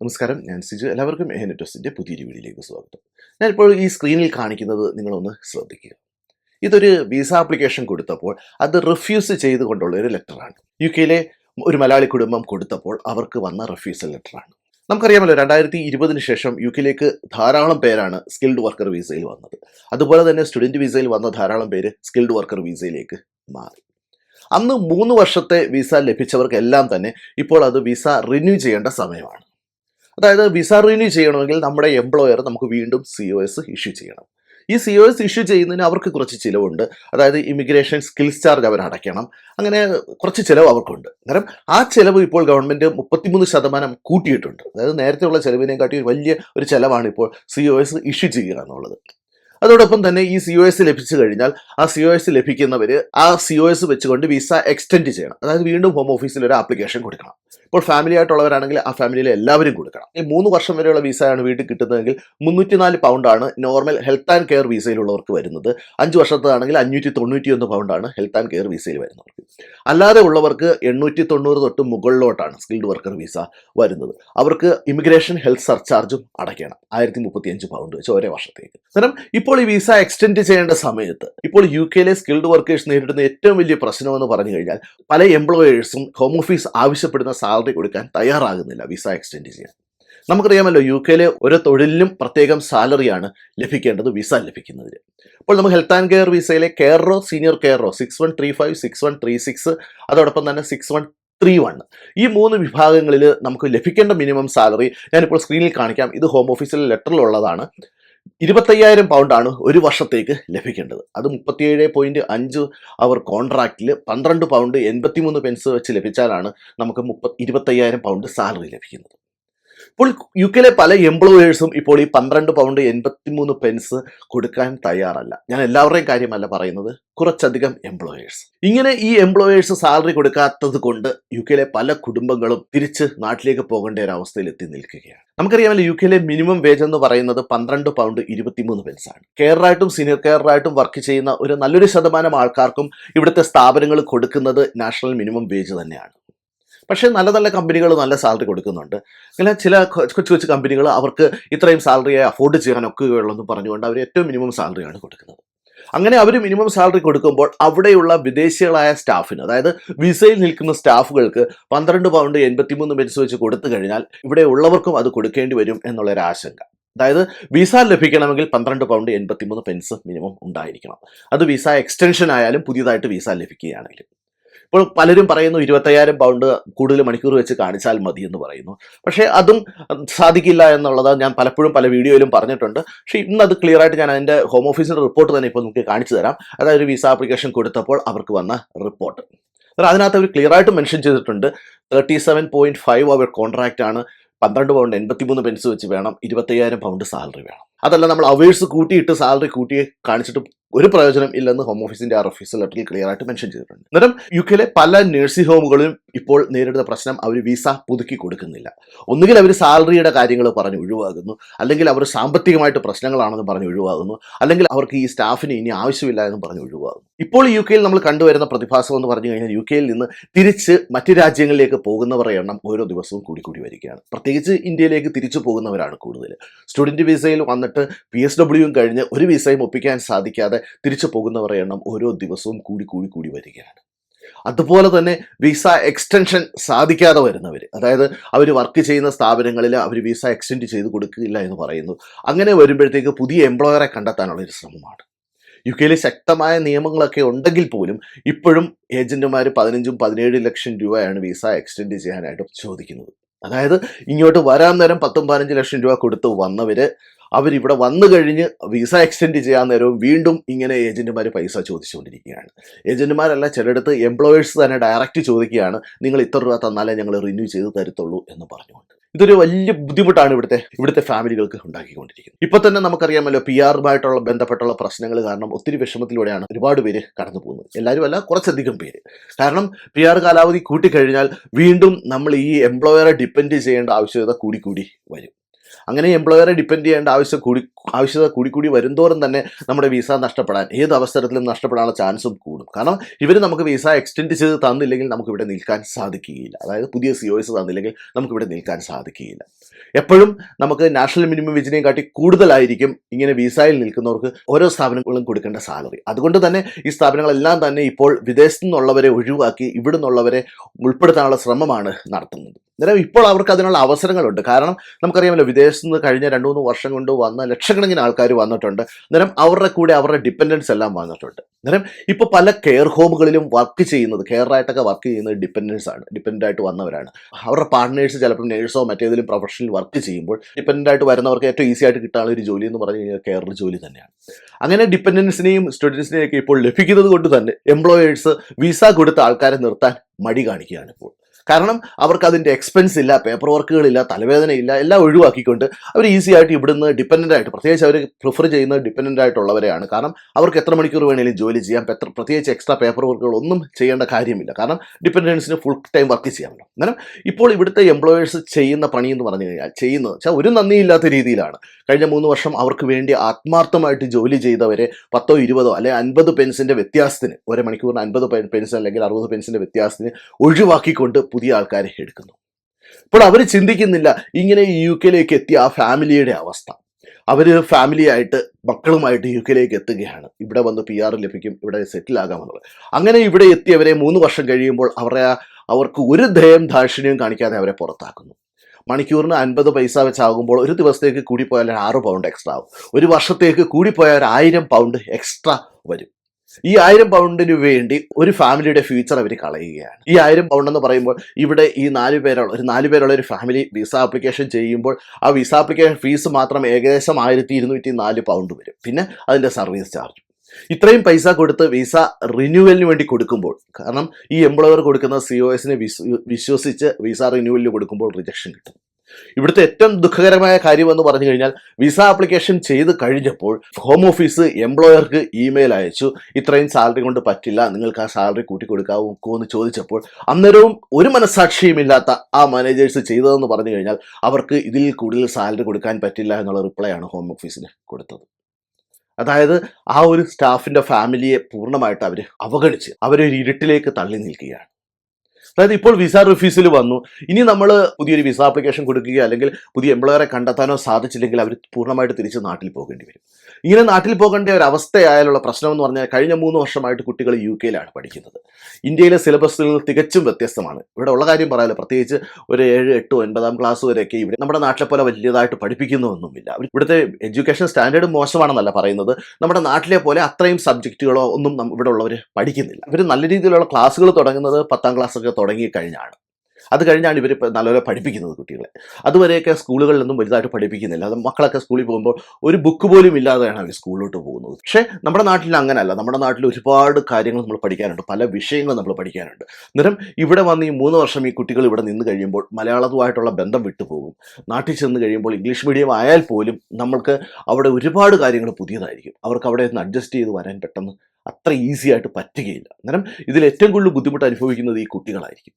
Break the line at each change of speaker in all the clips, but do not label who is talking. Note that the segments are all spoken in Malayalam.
നമസ്കാരം ഞാൻ സിജു. എല്ലാവർക്കും എഹനെറ്റോസിന്റെ പുതിയൊരു വീഡിയോയിലേക്ക് സ്വാഗതം. ഞാനിപ്പോൾ ഈ സ്ക്രീനിൽ കാണിക്കുന്നത് നിങ്ങളൊന്ന് ശ്രദ്ധിക്കുക. ഇതൊരു വിസ ആപ്ലിക്കേഷൻ കൊടുത്തപ്പോൾ അത് റിഫ്യൂസ് ചെയ്തുകൊണ്ടുള്ള ഒരു ലെറ്ററാണ് യു കെയിലെ ഒരു മലയാളി കുടുംബം കൊടുത്തപ്പോൾ അവർക്ക് വന്ന റിഫ്യൂസൽ ലെറ്ററാണ് നമുക്കറിയാമല്ലോ രണ്ടായിരത്തി ഇരുപതിന് ശേഷം യു കെയിലേക്ക് ധാരാളം പേരാണ് സ്കിൽഡ് വർക്കർ വിസയിൽ വന്നത്. അതുപോലെ തന്നെ സ്റ്റുഡന്റ് വിസയിൽ വന്ന ധാരാളം പേര് സ്കിൽഡ് വർക്കർ വിസയിലേക്ക് മാറി. അന്ന് മൂന്ന് വർഷത്തെ വിസ ലഭിച്ചവർക്കെല്ലാം തന്നെ ഇപ്പോൾ അത് വിസ റിന്യൂ ചെയ്യേണ്ട സമയമാണ്. അതായത് വിസ റിന്യൂ ചെയ്യണമെങ്കിൽ നമ്മുടെ എംപ്ലോയർ നമുക്ക് വീണ്ടും സി ഒ എസ് ഇഷ്യൂ ചെയ്യണം. ഈ സി ഒ എസ് ഇഷ്യൂ ചെയ്യുന്നതിന് അവർക്ക് കുറച്ച് ചിലവുണ്ട്. അതായത് ഇമിഗ്രേഷൻ സ്കിൽസ് ചാർജ് അവർ അടയ്ക്കണം. അങ്ങനെ കുറച്ച് ചിലവ് അവർക്കുണ്ട്. കാരണം ആ ചിലവ് ഇപ്പോൾ ഗവൺമെന്റ് മുപ്പത്തിമൂന്ന് ശതമാനം കൂട്ടിയിട്ടുണ്ട്. അതായത് നേരത്തെയുള്ള ചിലവിനെക്കാട്ടി വലിയ ഒരു ചിലവാണ് ഇപ്പോൾ സി ഒ എസ് ഇഷ്യൂ ചെയ്യുക എന്നുള്ളത്. അതോടൊപ്പം തന്നെ ഈ സി ഒ എസ് ലഭിച്ചു കഴിഞ്ഞാൽ ആ സി ഒ എസ് ലഭിക്കുന്നവർ ആ സി ഒ എസ് വെച്ചുകൊണ്ട് വിസ എക്സ്റ്റെൻഡ് ചെയ്യണം. അതായത് വീണ്ടും ഹോം ഓഫീസിൽ ഒരു ആപ്ലിക്കേഷൻ കൊടുക്കണം. ഇപ്പോൾ ഫാമിലി ആയിട്ടുള്ളവരാണെങ്കിൽ ആ ഫാമിലിയിലെ എല്ലാവരും കൊടുക്കണം. ഈ മൂന്ന് വർഷം വരെയുള്ള വിസയാണ് വീട്ടിൽ കിട്ടുന്നതെങ്കിൽ മുന്നൂറ്റിനാല് പൗണ്ടാണ് നോർമൽ ഹെൽത്ത് ആൻഡ് കെയർ വിസയിലുള്ളവർക്ക് വരുന്നത്. അഞ്ച് വർഷത്താണെങ്കിൽ അഞ്ഞൂറ്റി തൊണ്ണൂറ്റി ഒന്ന് പൗണ്ടാണ് ഹെൽത്ത് ആൻഡ് കെയർ വിസയിൽ വരുന്നവർക്ക്. അല്ലാതെ ഉള്ളവർക്ക് എണ്ണൂറ്റി തൊണ്ണൂറ് തൊട്ട് മുകളിലോട്ടാണ് സ്കിൽഡ് വർക്കർ വിസ വരുന്നത്. അവർക്ക് ഇമിഗ്രേഷൻ ഹെൽത്ത് സർചാർജും അടയ്ക്കണം. ആയിരത്തി മുപ്പത്തി അഞ്ച് പൗണ്ട് വെച്ച് ഒരേ വർഷത്തേക്ക്. കാരണം ഇപ്പോൾ ഈ വിസ എക്സ്റ്റെൻഡ് ചെയ്യേണ്ട സമയത്ത് ഇപ്പോൾ യു കെയിലെ സ്കിൽഡ് വർക്കേഴ്സ് നേരിടുന്ന ഏറ്റവും വലിയ പ്രശ്നം എന്ന് പറഞ്ഞു കഴിഞ്ഞാൽ പല എംപ്ലോയേഴ്സും ഹോം ഓഫീസ് ആവശ്യപ്പെടുന്ന സാലറി കൊടുക്കാൻ തയ്യാറാകുന്നില്ല വിസ എക്സ്റ്റെൻഡ് ചെയ്യാൻ. നമുക്കറിയാമല്ലോ യു കെയിലെ ഓരോ തൊഴിലിനും പ്രത്യേകം സാലറിയാണ് ലഭിക്കേണ്ടത് വിസ ലഭിക്കുന്നതിന്. അപ്പോൾ നമുക്ക് ഹെൽത്ത് ആൻഡ് കെയർ വിസയിലെ കെയറോ senior കെയറോ six one three five six one three six അതോടൊപ്പം തന്നെ സിക്സ് വൺ ത്രീ വൺ ഈ മൂന്ന് വിഭാഗങ്ങളിൽ നമുക്ക് ലഭിക്കേണ്ട മിനിമം സാലറി ഞാനിപ്പോൾ സ്ക്രീനിൽ കാണിക്കാം. ഇത് ഹോം ഓഫീസിലെ ലെറ്ററിലുള്ളതാണ് ഇരുപത്തയ്യായിരം പൗണ്ടാണ് ഒരു വർഷത്തേക്ക് ലഭിക്കേണ്ടത്. അത് മുപ്പത്തിയേഴ് പോയിന്റ് അഞ്ച് അവർ കോൺട്രാക്റ്റിൽ പന്ത്രണ്ട് പൗണ്ട് എൺപത്തിമൂന്ന് പെൻസ് വെച്ച് ലഭിച്ചാലാണ് നമുക്ക് മുപ്പ ഇരുപത്തയ്യായിരം പൗണ്ട് സാലറി ലഭിക്കുന്നത്. ഇപ്പോൾ യു കെയിലെ പല എംപ്ലോയേഴ്സും ഇപ്പോൾ ഈ പന്ത്രണ്ട് പൗണ്ട് എൺപത്തിമൂന്ന് പെൻസ് കൊടുക്കാൻ തയ്യാറല്ല. ഞാൻ എല്ലാവരുടെയും കാര്യമല്ല പറയുന്നത്. കുറച്ചധികം എംപ്ലോയേഴ്സ് ഇങ്ങനെ ഈ എംപ്ലോയേഴ്സ് സാലറി കൊടുക്കാത്തത് കൊണ്ട് യു കെയിലെ പല കുടുംബങ്ങളും തിരിച്ച് നാട്ടിലേക്ക് പോകേണ്ട ഒരു അവസ്ഥയിൽ എത്തി നിൽക്കുകയാണ്. നമുക്കറിയാമല്ലോ യു കെയിലെ മിനിമം വേജ് എന്ന് പറയുന്നത് പന്ത്രണ്ട് പൗണ്ട് ഇരുപത്തിമൂന്ന് പെൻസാണ് കെയറായിട്ടും സീനിയർ കെയറായിട്ടും വർക്ക് ചെയ്യുന്ന ഒരു നല്ലൊരു ശതമാനം ആൾക്കാർക്കും ഇവിടുത്തെ സ്ഥാപനങ്ങൾ കൊടുക്കുന്നത് നാഷണൽ മിനിമം വേജ് തന്നെയാണ്. പക്ഷേ നല്ല നല്ല കമ്പനികൾ നല്ല സാലറി കൊടുക്കുന്നുണ്ട്. അങ്ങനെ ചില കൊച്ചു കൊച്ചു കമ്പനികൾ അവർക്ക് ഇത്രയും സാലറിയെ അഫോർഡ് ചെയ്യാൻ ഒക്കുകയുള്ളൂ എന്ന് പറഞ്ഞുകൊണ്ട് അവർ ഏറ്റവും മിനിമം സാലറിയാണ് കൊടുക്കുന്നത്. അങ്ങനെ അവർ മിനിമം സാലറി കൊടുക്കുമ്പോൾ അവിടെയുള്ള വിദേശികളായ സ്റ്റാഫിന് അതായത് വിസയിൽ നിൽക്കുന്ന സ്റ്റാഫുകൾക്ക് പന്ത്രണ്ട് പൗണ്ട് എൺപത്തിമൂന്ന് പെൻസ് വെച്ച് കൊടുത്തു കഴിഞ്ഞാൽ ഇവിടെ ഉള്ളവർക്കും അത് കൊടുക്കേണ്ടി വരും എന്നുള്ളൊരു ആശങ്ക. അതായത് വിസ ലഭിക്കണമെങ്കിൽ പന്ത്രണ്ട് പൗണ്ട് എൺപത്തിമൂന്ന് പെൻസ് മിനിമം ഉണ്ടായിരിക്കണം. അത് വിസ എക്സ്റ്റൻഷൻ ആയാലും പുതിയതായിട്ട് വിസ ലഭിക്കുകയാണെങ്കിൽ. ഇപ്പോൾ പലരും പറയുന്നു ഇരുപത്തയ്യായിരം പൗണ്ട് കൂടുതൽ മണിക്കൂർ വെച്ച് കാണിച്ചാൽ മതി എന്ന് പറയുന്നു. പക്ഷേ അതും സാധിക്കില്ല എന്നുള്ളത് ഞാൻ പലപ്പോഴും പല വീഡിയോയിലും പറഞ്ഞിട്ടുണ്ട്. പക്ഷേ ഇന്ന് അത് ക്ലിയർ ആയിട്ട് ഞാൻ അതിന്റെ ഹോം ഓഫീസിന്റെ റിപ്പോർട്ട് തന്നെ ഇപ്പോൾ നിങ്ങൾക്ക് കാണിച്ചു തരാം. അതായത് ഒരു വിസ ആപ്ലിക്കേഷൻ കൊടുത്തപ്പോൾ അവർക്ക് വന്ന റിപ്പോർട്ട് അതിനകത്ത് അവർ ക്ലിയർ ആയിട്ട് മെൻഷൻ ചെയ്തിട്ടുണ്ട്. Thirty seven point five hour contract ആണ്. പന്ത്രണ്ട് പൗണ്ട് എൺപത്തിമൂന്ന് പെൻസ് വെച്ച് വേണം. ഇരുപത്തയ്യായിരം പൗണ്ട് സാലറി വേണം. അതല്ല നമ്മൾ അവേഴ്സ് കൂട്ടിയിട്ട് സാലറി കൂട്ടി കാണിച്ചിട്ട് ഒരു പ്രയോജനം ഇല്ലെന്ന് ഹോം ഓഫീസിന്റെ ആ ഓഫീസ് ലെറ്ററിൽ ക്ലിയർ ആയിട്ട് മെൻഷൻ ചെയ്തിട്ടുണ്ട്. അന്നേരം യു കെയിലെ പല നഴ്സിംഗ് ഹോമുകളും ഇപ്പോൾ നേരിടുന്ന പ്രശ്നം അവർ വിസ പുതുക്കി കൊടുക്കുന്നില്ല. ഒന്നുകിൽ അവർ സാലറിയുടെ കാര്യങ്ങൾ പറഞ്ഞ് ഒഴിവാകുന്നു അല്ലെങ്കിൽ അവർ സാമ്പത്തികമായിട്ട് പ്രശ്നങ്ങളാണെന്ന് പറഞ്ഞ് ഒഴിവാകുന്നു അല്ലെങ്കിൽ അവർക്ക് ഈ സ്റ്റാഫിന് ഇനി ആവശ്യമില്ല എന്ന് പറഞ്ഞ് ഒഴിവാകുന്നു. ഇപ്പോൾ യു കെയിൽ നമ്മൾ കണ്ടുവരുന്ന പ്രതിഭാസം എന്ന് പറഞ്ഞു കഴിഞ്ഞാൽ യു കെയിൽ നിന്ന് തിരിച്ച് മറ്റ് രാജ്യങ്ങളിലേക്ക് പോകുന്നവരുടെ എണ്ണം ഓരോ ദിവസവും കൂടി കൂടി വരികയാണ്. പ്രത്യേകിച്ച് ഇന്ത്യയിലേക്ക് തിരിച്ചു പോകുന്നവരാണ് കൂടുതൽ. സ്റ്റുഡന്റ് വിസയിൽ വന്നിട്ട് പി എസ് ഡബ്ല്യുവും കഴിഞ്ഞ് ഒരു വിസയും ഒപ്പിക്കാൻ സാധിക്കാതെ തിരിച്ചു പോകുന്നവരുടെ എണ്ണം ഓരോ ദിവസവും കൂടി കൂടി കൂടി വരികയാണ്. അതുപോലെ തന്നെ വിസ എക്സ്റ്റൻഷൻ സാധിക്കാതെ വരുന്നവർ അതായത് അവർ വർക്ക് ചെയ്യുന്ന സ്ഥാപനങ്ങളിൽ അവർ വിസ എക്സ്റ്റെൻഡ് ചെയ്ത് കൊടുക്കില്ല എന്ന് പറയുന്നു. അങ്ങനെ വരുമ്പോഴത്തേക്ക് പുതിയ എംപ്ലോയറെ കണ്ടെത്താനുള്ള ഒരു ശ്രമമാണ്. യു കെയിൽ ശക്തമായ നിയമങ്ങളൊക്കെ ഉണ്ടെങ്കിൽ പോലും ഇപ്പോഴും ഏജന്റുമാർ പതിനഞ്ചും പതിനേഴ് ലക്ഷം രൂപയാണ് വിസ എക്സ്റ്റെൻഡ് ചെയ്യാനായിട്ട് ചോദിക്കുന്നത്. അതായത് ഇങ്ങോട്ട് വരാൻ നേരം പത്തും പതിനഞ്ച് ലക്ഷം രൂപ കൊടുത്ത് വന്നവര് അവരിവിടെ വന്നു കഴിഞ്ഞ് വിസ എക്സ്റ്റെൻഡ് ചെയ്യാൻ നേരവും വീണ്ടും ഇങ്ങനെ ഏജന്റുമാർ പൈസ ചോദിച്ചുകൊണ്ടിരിക്കുകയാണ്. ഏജന്റുമാരല്ല ചിലയിടത്ത് എംപ്ലോയേഴ്സ് തന്നെ ഡയറക്റ്റ് ചോദിക്കുകയാണ് നിങ്ങൾ ഇത്ര രൂപ തന്നാലേ ഞങ്ങൾ റിന്യൂ ചെയ്ത് തരത്തുള്ളൂ എന്ന് പറഞ്ഞുകൊണ്ട്. ഇതൊരു വലിയ ബുദ്ധിമുട്ടാണ് ഇവിടുത്തെ ഇവിടുത്തെ ഫാമിലികൾക്ക് ഉണ്ടാക്കിക്കൊണ്ടിരിക്കുന്നത്. ഇപ്പൊ തന്നെ നമുക്കറിയാമല്ലോ പി ആറുമായിട്ടുള്ള ബന്ധപ്പെട്ടുള്ള പ്രശ്നങ്ങൾ കാരണം ഒത്തിരി വിഷമത്തിലൂടെയാണ് ഒരുപാട് പേര് കടന്നു പോകുന്നത്. എല്ലാവരും അല്ല കുറച്ചധികം പേര്. കാരണം പി ആർ കാലാവധി കൂട്ടിക്കഴിഞ്ഞാൽ വീണ്ടും നമ്മൾ ഈ എംപ്ലോയറെ ഡിപ്പെൻഡ് ചെയ്യേണ്ട ആവശ്യകത കൂടി കൂടി വരും. അങ്ങനെ എംപ്ലോയറെ ഡിപ്പെൻഡ് ചെയ്യേണ്ട ആവശ്യം കൂടി ആവശ്യത കൂടി വരുന്തോറും തന്നെ നമ്മുടെ വിസ നഷ്ടപ്പെടാൻ ഏത് അവസരത്തിലും നഷ്ടപ്പെടാനുള്ള ചാൻസും കൂടും. കാരണം ഇവർ നമുക്ക് വിസ എക്സ്റ്റെൻഡ് ചെയ്ത് തന്നില്ലെങ്കിൽ നമുക്ക് ഇവിടെ നിൽക്കാൻ സാധിക്കുകയില്ല. അതായത് പുതിയ സി ഒ എസ് തന്നില്ലെങ്കിൽ നമുക്ക് ഇവിടെ നിൽക്കാൻ സാധിക്കുകയില്ല. എപ്പോഴും നമുക്ക് നാഷണൽ മിനിമം വേജിനെയും കാട്ടി കൂടുതലായിരിക്കും ഇങ്ങനെ വിസയിൽ നിൽക്കുന്നവർക്ക് ഓരോ സ്ഥാപനങ്ങളും കൊടുക്കേണ്ട സാലറി അതുകൊണ്ട് തന്നെ ഈ സ്ഥാപനങ്ങളെല്ലാം തന്നെ ഇപ്പോൾ വിദേശത്തു നിന്നുള്ളവരെ ഒഴിവാക്കി ഇവിടെ നിന്നുള്ളവരെ ഉൾപ്പെടുത്താനുള്ള ശ്രമമാണ് നടത്തുന്നത്. അന്നേരം ഇപ്പോൾ അവർക്ക് അതിനുള്ള അവസരങ്ങളുണ്ട്. കാരണം നമുക്കറിയാമല്ലോ വിദേശത്ത് നിന്ന് കഴിഞ്ഞ രണ്ട് മൂന്ന് വർഷം കൊണ്ട് വന്ന ലക്ഷക്കണക്കിന് ആൾക്കാർ വന്നിട്ടുണ്ട്. അന്നേരം അവരുടെ കൂടെ അവരുടെ ഡിപ്പെൻഡൻസ് എല്ലാം വന്നിട്ടുണ്ട്. അന്നേരം ഇപ്പോൾ പല കെയർ ഹോമുകളിലും വർക്ക് ചെയ്യുന്നത് കെയറായിട്ടൊക്കെ വർക്ക് ചെയ്യുന്നത് ഡിപ്പെൻഡൻസ് ആണ്. ഡിപ്പെൻഡന്റ് ആയിട്ട് വന്നവരാണ്. അവരുടെ പാർട്ട്നേഴ്സ് ചിലപ്പോൾ നേഴ്സോ മറ്റേതെങ്കിലും പ്രൊഫഷണൽ വർക്ക് ചെയ്യുമ്പോൾ ഡിപ്പെൻഡന്റ് ആയിട്ട് വരുന്നവർക്ക് ഏറ്റവും ഈസി ആയിട്ട് കിട്ടാനുള്ള ഒരു ജോലി എന്ന് പറഞ്ഞു കഴിഞ്ഞാൽ കെയർ ജോലി തന്നെയാണ്. അങ്ങനെ ഡിപ്പെൻഡൻസിനെയും സ്റ്റുഡൻസിനെയും ഒക്കെ ഇപ്പോൾ ലഭിക്കുന്നത് കൊണ്ട് തന്നെ എംപ്ലോയേഴ്സ് വിസ കൊടുത്ത ആൾക്കാരെ നിർത്താൻ മടി കാണിക്കുകയാണ് ഇപ്പോൾ. കാരണം അവർക്ക് അതിന്റെ എക്സ്പെൻസ് ഇല്ല പേപ്പർ വർക്കുകളില്ല തലവേദനയില്ല എല്ലാം ഒഴിവാക്കിക്കൊണ്ട് അവർ ഈസി ആയിട്ട് ഇവിടുന്ന് ഡിപ്പെൻഡന്റ് ആയിട്ട് പ്രത്യേകിച്ച് അവർ പ്രിഫർ ചെയ്യുന്നത് ഡിപ്പെൻഡന്റ് ആയിട്ടുള്ളവരെയാണ്. കാരണം അവർക്ക് എത്ര മണിക്കൂർ വേണമെങ്കിലും ജോലി ചെയ്യാം പ്രത്യേകിച്ച് എക്സ്ട്രാ പേപ്പർ വർക്കുകൾ ഒന്നും ചെയ്യേണ്ട കാര്യമില്ല. കാരണം ഡിപ്പെൻഡൻസിന് ഫുൾ ടൈം വർക്ക് ചെയ്യാമല്ലോ. അന്നേരം ഇപ്പോൾ ഇവിടുത്തെ എംപ്ലോയേഴ്സ് ചെയ്യുന്ന പണി എന്ന് പറഞ്ഞു കഴിഞ്ഞാൽ ചെയ്യുന്നത് വെച്ചാൽ ഒരു നന്ദിയില്ലാത്ത രീതിയിലാണ്. കഴിഞ്ഞ മൂന്ന് വർഷം അവർക്ക് വേണ്ടി ആത്മാർത്ഥമായിട്ട് ജോലി ചെയ്തവരെ പത്തോ ഇരുപതോ അല്ലെ അൻപത് പെൻസിന്റെ വ്യത്യാസത്തിന് ഒരു മണിക്കൂറിന് അൻപത് പെൻസ് അല്ലെങ്കിൽ അറുപത് പെൻസിന്റെ വ്യത്യാസത്തിന് ഒഴിവാക്കിക്കൊണ്ട് പുതിയ ആൾക്കാരെ എടുക്കുന്നു. അപ്പോൾ അവർ ചിന്തിക്കുന്നില്ല ഇങ്ങനെ യു കെയിലേക്ക് എത്തിയ ആ ഫാമിലിയുടെ അവസ്ഥ. അവർ ഫാമിലിയായിട്ട് മക്കളുമായിട്ട് യു കെയിലേക്ക് എത്തുകയാണ്. ഇവിടെ വന്ന് പി ആർ ലഭിക്കും ഇവിടെ സെറ്റിൽ ആകാമെന്നുള്ളത് അങ്ങനെ ഇവിടെ എത്തിയവരെ മൂന്ന് വർഷം കഴിയുമ്പോൾ അവരെ അവർക്ക് ഒരു ദയം ദാക്ഷിണ്യവും കാണിക്കാതെ അവരെ പുറത്താക്കുന്നു. മണിക്കൂറിന് അൻപത് പൈസ വെച്ചാകുമ്പോൾ ഒരു ദിവസത്തേക്ക് കൂടിപ്പോയാൽ ആറ് പൗണ്ട് എക്സ്ട്രാ ആവും. ഒരു വർഷത്തേക്ക് കൂടിപ്പോയാൽ ആയിരം പൗണ്ട് എക്സ്ട്രാ വരും. ഈ ആയിരം പൗണ്ടിന് വേണ്ടി ഒരു ഫാമിലിയുടെ ഫ്യൂച്ചർ അവർ കളയുകയാണ്. ഈ ആയിരം പൗണ്ട് എന്ന് പറയുമ്പോൾ ഇവിടെ ഈ നാല് പേരുള്ള ഒരു നാല് പേരുള്ള ഒരു ഫാമിലി വിസ ആപ്ലിക്കേഷൻ ചെയ്യുമ്പോൾ ആ വിസ ആപ്ലിക്കേഷൻ ഫീസ് മാത്രം ഏകദേശം ആയിരത്തി ഇരുന്നൂറ്റി നാല് പൗണ്ട് വരും. പിന്നെ അതിന്റെ സർവീസ് ചാർജ്. ഇത്രയും പൈസ കൊടുത്ത് വിസ റിന്യൂവലിന് വേണ്ടി കൊടുക്കുമ്പോൾ കാരണം ഈ എംപ്ലോയർ കൊടുക്കുന്ന സി ഒ എസിനെ വിശ്വസിച്ച് വിസ റിന്യൂവലിന് കൊടുക്കുമ്പോൾ റിജക്ഷൻ കിട്ടും. ഇവിടുത്തെ ഏറ്റവും ദുഃഖകരമായ കാര്യം എന്ന് പറഞ്ഞു കഴിഞ്ഞാൽ വിസ ആപ്ലിക്കേഷൻ ചെയ്ത് കഴിഞ്ഞപ്പോൾ ഹോം ഓഫീസ് എംപ്ലോയർക്ക് ഇമെയിൽ അയച്ചു ഇത്രയും സാലറി കൊണ്ട് പറ്റില്ല നിങ്ങൾക്ക് ആ സാലറി കൂട്ടി കൊടുക്കാവോ എന്ന് ചോദിച്ചപ്പോൾ അന്നേരവും ഒരു മനസാക്ഷിയുമില്ലാത്ത ആ മാനേജേഴ്സ് ചെയ്തതെന്ന് പറഞ്ഞു കഴിഞ്ഞാൽ അവർക്ക് ഇതിൽ കൂടുതൽ സാലറി കൊടുക്കാൻ പറ്റില്ല എന്നുള്ള റിപ്ലൈ ആണ് ഹോം ഓഫീസിന് കൊടുത്തത്. അതായത് ആ ഒരു സ്റ്റാഫിന്റെ ഫാമിലിയെ പൂർണമായിട്ട് അവർ അവഗണിച്ച് അവരൊരു ഇരുട്ടിലേക്ക് തള്ളി നിൽക്കുകയാണ്. അതായത് ഇപ്പോൾ വിസ റിഫ്യൂസൽ വന്നു. ഇനി നമ്മൾ പുതിയൊരു വിസ ആപ്ലിക്കേഷൻ കൊടുക്കുകയോ അല്ലെങ്കിൽ പുതിയ എംപ്ലോയറെ കണ്ടെത്താനോ സാധിച്ചില്ലെങ്കിൽ അവർ പൂർണമായിട്ട് തിരിച്ച് നാട്ടിൽ പോകേണ്ടി വരും. ഇങ്ങനെ നാട്ടിൽ പോകേണ്ട ഒരു അവസ്ഥയായാലുള്ള പ്രശ്നം എന്ന് പറഞ്ഞാൽ കഴിഞ്ഞ മൂന്ന് വർഷമായിട്ട് കുട്ടികൾ യു കെയിലാണ് പഠിക്കുന്നത്. ഇന്ത്യയിലെ സിലബസുകൾ തികച്ചും വ്യത്യസ്തമാണ്. ഇവിടെ ഉള്ള കാര്യം പറയാലോ. പ്രത്യേകിച്ച് ഒരു ഏഴ് എട്ട് ഒൻപതാം ക്ലാസ് വരെയൊക്കെ ഇവിടെ നമ്മുടെ നാട്ടിലെ പോലെ വലിയതായിട്ട് പഠിപ്പിക്കുന്നൊന്നുമില്ല. ഇവിടുത്തെ എഡ്യൂക്കേഷൻ സ്റ്റാൻഡേർഡ് മോശമാണെന്നല്ല പറയുന്നത്. നമ്മുടെ നാട്ടിലെ പോലെ അത്രയും സബ്ജക്റ്റുകളോ ഒന്നും ഇവിടെ ഉള്ളവർ പഠിക്കുന്നില്ല. ഇവർ നല്ല രീതിയിലുള്ള ക്ലാസ്സുകൾ തുടങ്ങുന്നത് പത്താം ക്ലാസ് ഒക്കെ തുടങ്ങി കഴിഞ്ഞാണ് അത് കഴിഞ്ഞാണ് ഇവർ നല്ലപോലെ പഠിപ്പിക്കുന്നത് കുട്ടികളെ. അതുവരെയൊക്കെ സ്കൂളുകളിലൊന്നും വലുതായിട്ട് പഠിപ്പിക്കുന്നില്ല. അത് മക്കളൊക്കെ സ്കൂളിൽ പോകുമ്പോൾ ഒരു ബുക്ക് പോലും ഇല്ലാതെയാണ് അവർ സ്കൂളിലോട്ട് പോകുന്നത്. പക്ഷേ നമ്മുടെ നാട്ടിൽ അങ്ങനെയല്ല. നമ്മുടെ നാട്ടിൽ ഒരുപാട് കാര്യങ്ങൾ നമ്മൾ പഠിക്കാനുണ്ട്. പല വിഷയങ്ങളും നമ്മൾ പഠിക്കാനുണ്ട്. അന്നേരം ഇവിടെ വന്ന് ഈ മൂന്ന് വർഷം ഈ കുട്ടികൾ ഇവിടെ നിന്ന് കഴിയുമ്പോൾ മലയാളവുമായിട്ടുള്ള ബന്ധം വിട്ടുപോകും നാട്ടിൽ ചെന്ന് കഴിയുമ്പോൾ ഇംഗ്ലീഷ് മീഡിയം ആയാൽ പോലും നമ്മൾക്ക് അവിടെ ഒരുപാട് കാര്യങ്ങൾ പുതിയതായിരിക്കും. അവർക്ക് അവിടെ നിന്ന് അഡ്ജസ്റ്റ് ചെയ്ത് വരാൻ പെട്ടെന്ന് അത്ര ഈസി ആയിട്ട് പറ്റുകയില്ല. അന്നേരം ഇതിൽ ഏറ്റവും കൂടുതൽ ബുദ്ധിമുട്ട് അനുഭവിക്കുന്നത് ഈ കുട്ടികളായിരിക്കും.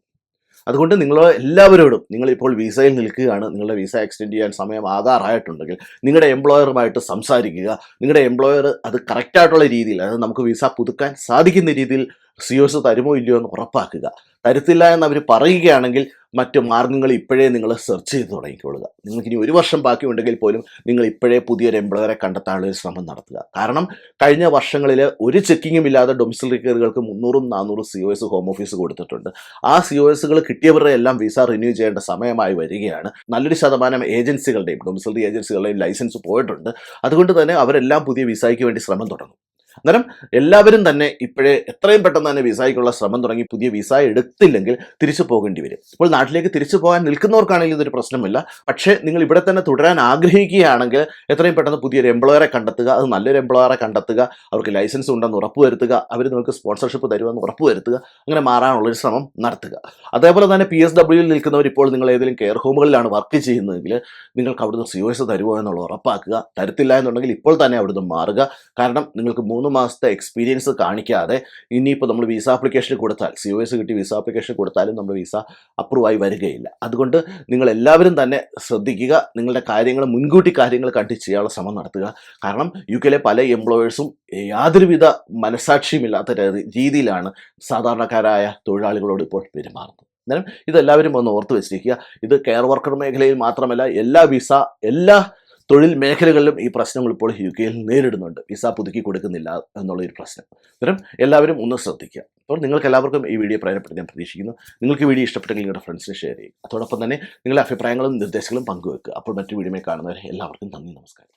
അതുകൊണ്ട് നിങ്ങൾ എല്ലാവരോടും നിങ്ങളിപ്പോൾ വിസയിൽ നിൽക്കുകയാണ് നിങ്ങളുടെ വിസ എക്സ്റ്റെൻഡ് ചെയ്യാൻ സമയം ആകാറായിട്ടുണ്ടെങ്കിൽ നിങ്ങളുടെ എംപ്ലോയറുമായിട്ട് സംസാരിക്കുക നിങ്ങളുടെ എംപ്ലോയർ അത് കറക്റ്റായിട്ടുള്ള രീതിയിൽ അതായത് നമുക്ക് വിസ പുതുക്കാൻ സാധിക്കുന്ന രീതിയിൽ സിയോസ് തരുമോ ഇല്ലയോ എന്ന് ഉറപ്പാക്കുക. തരത്തില്ല എന്ന് അവർ പറയുകയാണെങ്കിൽ മറ്റു മാർഗങ്ങൾ ഇപ്പോഴേ നിങ്ങൾ സെർച്ച് ചെയ്ത് തുടങ്ങിക്കൊള്ളുക നിങ്ങൾക്ക് ഇനി ഒരു വർഷം ബാക്കിയുണ്ടെങ്കിൽ പോലും നിങ്ങൾ ഇപ്പോഴേ പുതിയൊരു എംപ്ലോയറെ കണ്ടെത്താനുള്ള ഒരു ശ്രമം നടത്തുക. കാരണം കഴിഞ്ഞ വർഷങ്ങളിൽ ഒരു ചെക്കിങ്ങും ഇല്ലാതെ ഡൊമിസിലറി കെയറുകൾക്ക് മുന്നൂറും നാനൂറും C O S home office കൊടുത്തിട്ടുണ്ട്. ആ സി ഒ എസുകൾ കിട്ടിയവരുടെ എല്ലാം വിസ റിന്യൂ ചെയ്യേണ്ട സമയമായി വരികയാണ്. നല്ലൊരു ശതമാനം ഏജൻസികളുടെയും ഡൊമിസിലറി ഏജൻസികളുടെയും ലൈസൻസ് പോയിട്ടുണ്ട്. അതുകൊണ്ട് തന്നെ അവരെല്ലാം പുതിയ വിസയ്ക്ക് വേണ്ടി ശ്രമം തുടങ്ങും. അന്നേരം എല്ലാവരും തന്നെ ഇപ്പോഴേ എത്രയും പെട്ടെന്ന് തന്നെ വിസയ്ക്കുള്ള ശ്രമം തുടങ്ങി പുതിയ വിസ എടുത്തില്ലെങ്കിൽ തിരിച്ചു പോകേണ്ടി വരും. ഇപ്പോൾ നാട്ടിലേക്ക് തിരിച്ചു പോകാൻ നിൽക്കുന്നവർക്കാണെങ്കിൽ ഇതൊരു പ്രശ്നമില്ല. പക്ഷേ നിങ്ങൾ ഇവിടെ തന്നെ തുടരാൻ ആഗ്രഹിക്കുകയാണെങ്കിൽ എത്രയും പെട്ടെന്ന് പുതിയൊരു എംപ്ലോയറെ കണ്ടെത്തുക അത് നല്ലൊരു എംപ്ലോയറെ കണ്ടെത്തുക അവർക്ക് ലൈസൻസ് ഉണ്ടെന്ന് ഉറപ്പുവരുത്തുക അവർ നിങ്ങൾക്ക് സ്പോൺസർഷിപ്പ് തരുമെന്ന് ഉറപ്പുവരുത്തുക അങ്ങനെ മാറാനുള്ളൊരു ശ്രമം നടത്തുക. അതേപോലെ തന്നെ പി എസ് ഡബ്ല്യൂയിൽ നിൽക്കുന്നവർ ഇപ്പോൾ നിങ്ങൾ ഏതെങ്കിലും കെയർ ഹോമുകളിലാണ് വർക്ക് ചെയ്യുന്നതെങ്കിൽ നിങ്ങൾക്ക് അവിടുന്ന് സി ഒ എസ് തരുമോ എന്നുള്ള ഉറപ്പാക്കുക. തരത്തില്ല എന്നുണ്ടെങ്കിൽ ഇപ്പോൾ തന്നെ അവിടുന്ന് മാറുക. കാരണം നിങ്ങൾക്ക് മൂന്ന് മാസത്തെ എക്സ്പീരിയൻസ് കാണിക്കാതെ ഇനിയിപ്പോൾ നമ്മൾ വിസ ആപ്ലിക്കേഷൻ കൊടുത്താൽ സി ഒ എസ് കിട്ടി വിസ ആപ്ലിക്കേഷൻ കൊടുത്താലും നമ്മൾ വിസ അപ്രൂവ് ആയി വരികയില്ല. അതുകൊണ്ട് നിങ്ങൾ എല്ലാവരും തന്നെ ശ്രദ്ധിക്കുക നിങ്ങളുടെ കാര്യങ്ങൾ മുൻകൂട്ടി കാര്യങ്ങൾ കണ്ട് ചെയ്യാനുള്ള ശ്രമം നടത്തുക. കാരണം യു കെയിലെ പല എംപ്ലോയേഴ്സും യാതൊരുവിധ മനസാക്ഷിയുമില്ലാത്ത രീതി- രീതിയിലാണ് സാധാരണക്കാരായ തൊഴിലാളികളോട് ഇപ്പോൾ പെരുമാറുന്നത്. അന്നേരം ഇതെല്ലാവരും ഒന്ന് ഓർത്ത് വെച്ചിരിക്കുക ഇത് കെയർ വർക്കർ മേഖലയിൽ മാത്രമല്ല എല്ലാ വിസ എല്ലാ തൊഴിൽ മേഖലകളിലും ഈ പ്രശ്നങ്ങൾ ഇപ്പോൾ യു കെയിൽ നേരിടുന്നുണ്ട്. വിസ പുതുക്കി കൊടുക്കുന്നില്ല എന്നുള്ള ഒരു പ്രശ്നം. അന്നേരം എല്ലാവരും ഒന്ന് ശ്രദ്ധിക്കുക. അപ്പോൾ നിങ്ങൾക്ക് എല്ലാവർക്കും ഈ വീഡിയോ പ്രയോജനപ്പെട്ട് ഞാൻ പ്രതീക്ഷിക്കുന്നു. നിങ്ങൾക്ക് വീഡിയോ ഇഷ്ടപ്പെട്ടെങ്കിൽ നിങ്ങളുടെ ഫ്രണ്ട്സിന് ഷെയർ ചെയ്യുക. അതോടൊപ്പം തന്നെ നിങ്ങളുടെ അഭിപ്രായങ്ങളും നിർദ്ദേശങ്ങളും പങ്കുവെക്കുക. അപ്പോൾ മറ്റു വീഡിയോ കാണുന്നവരെ എല്ലാവർക്കും നന്ദി നമസ്കാരം.